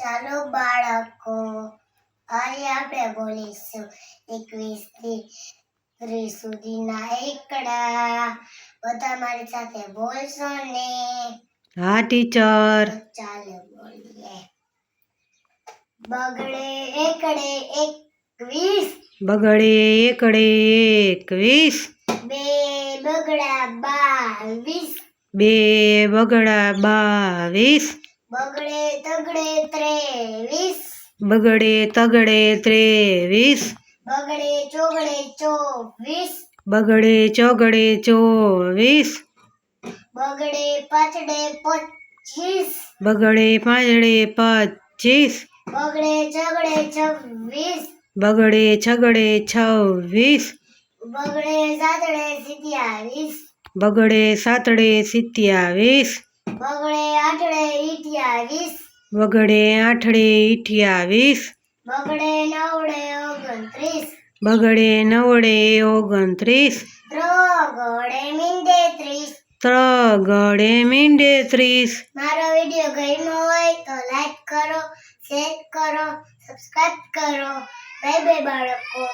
ચાલો બાળકો આજે આપણે બોલીશું એકવીસથી ત્રીસ સુધીના એકડા. બધા મારી સાથે બોલશો ને? હા ટીચર. ચાલો બોલીએ. બગડે એકડે એકવીસ. બગડે એકડે એકવીસ. બે બગડા બાવીસ. બે બગડા બાવીસ. બગડે તગડે ત્રેવીસ. બગડે તગડે ત્રેવીસ. બગડે ચોગડે ચોવીસ. બગડે ચોગડે ચોવીસ. બગડે પાછડે પચીસ. બગડે પાંચડે પચીસ. બગડે ચગડે છવ્વીસ. બગડે છગડે છવ્વીસ. બગડે સાતડે સિત્યાવીસ. બગડે સાતડે સિત્યાવીસ. બગડે આઠડે ઇઠ્યાવીસ બગડે આઠડે અઠ્યાવીસ બગડે નવડે ઓગણત્રીસ. બગડે નવડે ઓગણત્રીસ. ત્રગડે મીંડે ત્રીસ. ત્રગડે મીંડે ત્રીસ. મારો વીડિયો ગમ્યો હોય તો લાઈક કરો શેર કરો સબસ્ક્રાઇબ કરો. બાય બાય બાળકો.